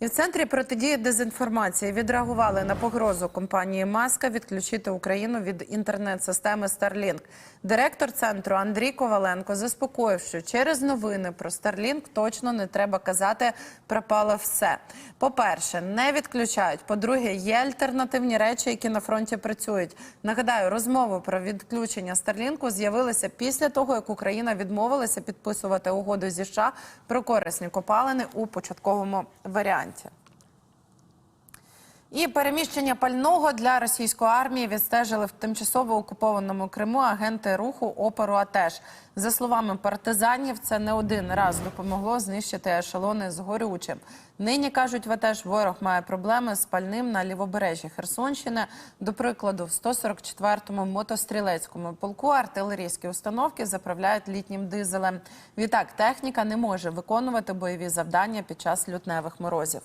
І в центрі протидії дезінформації відреагували на погрозу компанії Маска відключити Україну від інтернет-системи Starlink. Директор центру Андрій Коваленко заспокоїв, що через новини про Starlink точно не треба казати пропало все. По-перше, не відключають. По-друге, є альтернативні речі, які на фронті працюють. Нагадаю, розмови про відключення Starlink з'явилися після того, як Україна відмовилася підписувати угоду зі США про корисні копалини у початковому варіанті варіанті. І переміщення пального для російської армії відстежили в тимчасово окупованому Криму агенти руху опору АТЕШ. За словами партизанів, це не один раз допомогло знищити ешелони з горючим. Нині кажуть, в АТЕШ ворог має проблеми з пальним на лівобережжі Херсонщини. До прикладу, в 144-му мотострілецькому полку артилерійські установки заправляють літнім дизелем. Відтак техніка не може виконувати бойові завдання під час лютневих морозів.